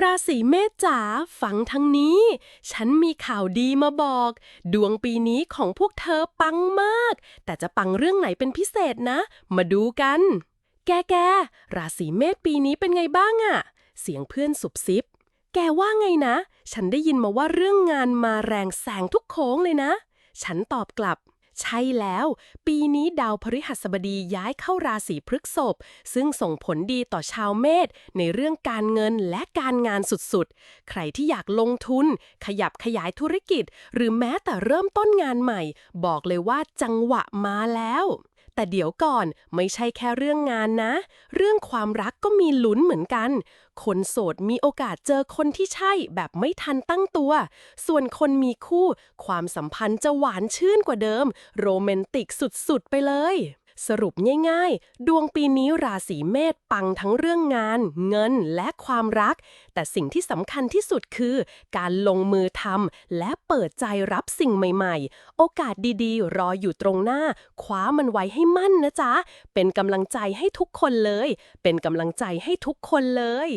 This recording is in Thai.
ราศีเมษจ๋าฟังทางนี้ ฉันมีข่าวดีมาบอก ดวงปีนี้ของพวกเธอปังมาก แต่จะปังเรื่องไหนเป็นพิเศษนะ มาดูกัน แกแกราศีเมษปีนี้เป็นไงบ้างอะเสียงเพื่อนสุบซิบ แกว่าไงนะ ฉันได้ยินมาว่าเรื่องงานมาแรงแสงทุกโค้งเลยนะ ฉันตอบกลับ ใช่แล้ว ปีนี้ดาวพฤหัสบดีย้ายเข้าราศีพฤกษภซึ่งส่งผลดีต่อชาวเมษในเรื่องการเงินและการงานสุดๆ ใครที่อยากลงทุน ขยับขยายธุรกิจ หรือแม้แต่เริ่มต้นงานใหม่ บอกเลยว่าจังหวะมาแล้ว แต่เดี๋ยวก่อนไม่ใช่แค่เรื่องงานนะ เรื่องความรักก็มีลุ้นเหมือนกัน คนโสดมีโอกาสเจอคนที่ใช่แบบไม่ทันตั้งตัว ส่วนคนมีคู่ ความสัมพันธ์จะหวานชื่นกว่าเดิม โรแมนติกสุดๆไปเลย สรุปง่ายๆ ดวงปีนี้ราศีเมษปังทั้งเรื่องงาน เงินและความรัก แต่สิ่งที่สำคัญที่สุดคือ การลงมือทำและเปิดใจรับสิ่งใหม่ๆ โอกาสดีๆ รออยู่ตรงหน้า คว้ามันไว้ให้มั่นนะจ๊ะ เป็นกำลังใจให้ทุกคนเลย เป็นกำลังใจให้ทุกคนเลย